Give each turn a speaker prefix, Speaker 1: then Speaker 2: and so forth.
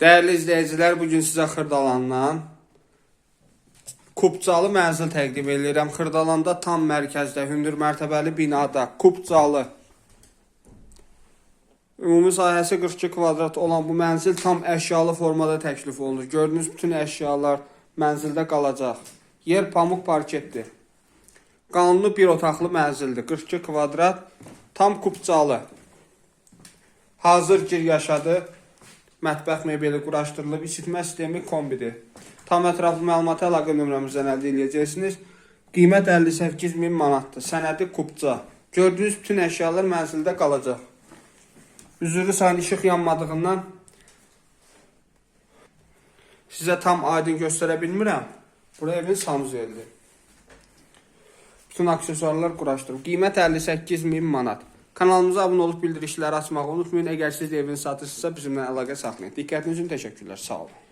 Speaker 1: Değerli izleyiciler, bugün sizə Xırdalandan Kupcalı mənzil təqdim edirəm. Xırdalanda tam mərkəzdə, hündür mərtəbəli binada Kupcalı Ümumi sahəsi 42 kvadrat olan bu mənzil tam əşyalı formada təklif olunur. Gördüyünüz bütün əşyalar mənzildə qalacaq. Yer pamuk parketdir. Qanunlu bir otaqlı mənzildir. 42 kvadrat, tam kupcalı. Hazır gir yaşadı. Mətbəx mebeli quraşdırılıb, isitmə sistemi kombidir. Tam ətraflı məlumatı əlaqə nömrəmizdən əldə edəcəksiniz. Qiymət 58 min manatdır. Sənədi kupca. Gördüyünüz bütün əşyalar mənzildə qalacaq. Üzürü sayın işıq yanmadığından sizə tam aydın göstərə bilmirəm. Bura evin sanuzelidir. Bütün aksesuarlar quraşdırıb. Qiymət 58 min manat. Kanalımıza abunə olub bildirişləri açmağı unutmayın. Əgər siz də evin satışsızsa bizimlə əlaqə saxlayın. Diqqətiniz üçün təşəkkürlər. Sağ olun.